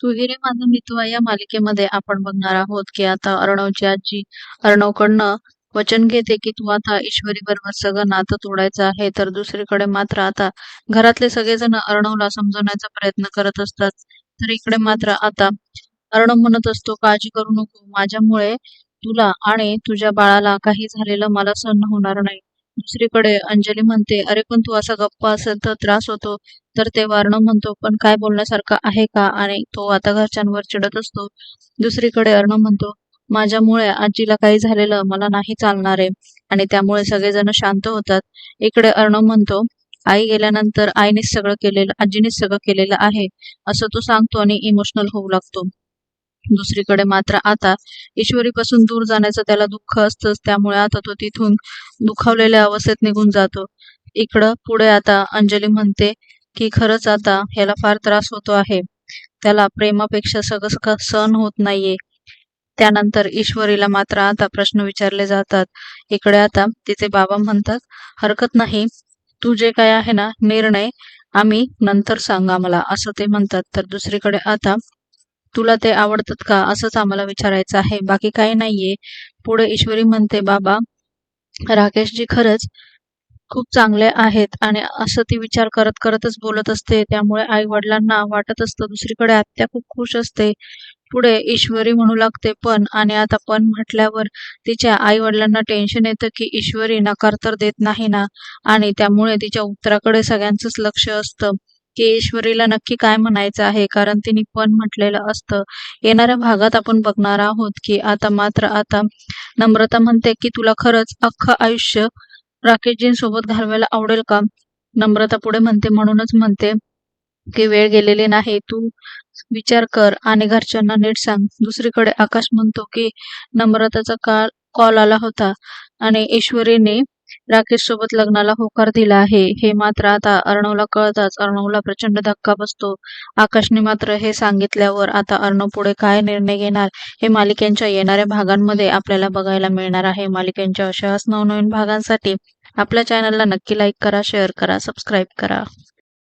तू रे माझा मितवा या मालिकेमध्ये आपण बघणार आहोत की आता अर्णवची आजी अर्णवकडनं वचन घेते की तू आता ईश्वरी बरोबर सगळं नातं तोडायचं आहे तर दुसरीकडे मात्र आता घरातले सगळेजण अर्णवला समजवण्याचा प्रयत्न करत असतात. तर इकडे मात्र आता अर्णव म्हणत असतो काळजी करू नको माझ्यामुळे तुला आणि तुझ्या बाळाला काही झालेलं मला सहन होणार नाही. दुसरीकडे अंजली म्हणते अरे पण तू असा गप्पा असेल तर त्रास होतो. तर ते अर्णव म्हणतो पण काय बोलण्यासारखं आहे का? आणि तो आता घरच्यांवर चिडत असतो. दुसरीकडे अर्णव म्हणतो माझ्यामुळे आजीला काही झालेलं मला नाही चालणार आहे. आणि त्यामुळे सगळेजण शांत होतात. इकडे अर्णव म्हणतो आई गेल्यानंतर आईनेच सगळं केलेलं आजीनेच सगळं केलेलं आहे. असं तो सांगतो आणि इमोशनल होऊ लागतो. दुसरीकडे मात्र आता ईश्वरीपासून दूर जाण्याचं त्याला दुःख असतंच त्यामुळे आता तो तिथून दुखावलेल्या अवस्थेत निघून जातो. इकडं पुढे आता अंजली म्हणते की खरंच आता ह्याला फार त्रास होतो आहे. त्याला प्रेमापेक्षा सगळं सहन होत नाहीये. त्यानंतर ईश्वरीला मात्र आता प्रश्न विचारले जातात. इकडे आता तिचे बाबा म्हणतात हरकत नाही. तू जे काय आहे ना निर्णय आम्ही नंतर सांगा मला असं ते म्हणतात. तर दुसरीकडे आता तुला ते आवडतात का? असंच आम्हाला विचारायचं आहे. बाकी काही नाहीये. पुढे ईश्वरी म्हणते बाबा राकेशजी खरंच खूप चांगले आहेत आणि असं ती विचार करत करतच बोलत असते. त्यामुळे आई वडिलांना वाटत असतं दुसरीकडे आत्या खूप खुश असते. पुढे ईश्वरी म्हणू लागते पण आणि आता पण म्हटल्यावर तिच्या आई वडिलांना टेन्शन येतं की ईश्वरी नकार तर देत नाही ना? आणि त्यामुळे तिच्या उत्तराकडे सगळ्यांचंच लक्ष असतं. की ईश्वरीला नक्की काय म्हणायचं आहे? कारण तिने पण म्हटलेलं असतं. येणाऱ्या भागात आपण बघणार आहोत की आता मात्र आता नम्रता म्हणते की तुला खरंच अख्खं आयुष्य राकेशजींसोबत घालवायला आवडेल का? नम्रता पुढे म्हणते म्हणूनच म्हणते की वेळ गेलेली नाही. तू विचार कर आणि घरच्यांना नीट सांग. दुसरीकडे आकाश म्हणतो की नम्रताचा काल कॉल आला होता आणि ईश्वरीने राकेश सोबत लग्नाला होकार दिला आहे. हे मात्र आता अर्णवला कळताच अर्णवला प्रचंड धक्का बसतो. आकाशने मात्र हे सांगितल्यावर आता अर्णव पुढे काय निर्णय घेणार? हे मालिकांच्या येणाऱ्या भागांमध्ये आपल्याला बघायला मिळणार आहे. मालिकांच्या अशाच नवनवीन भागांसाठी आपल्या चॅनलला नक्की लाईक करा शेअर करा सबस्क्राईब करा.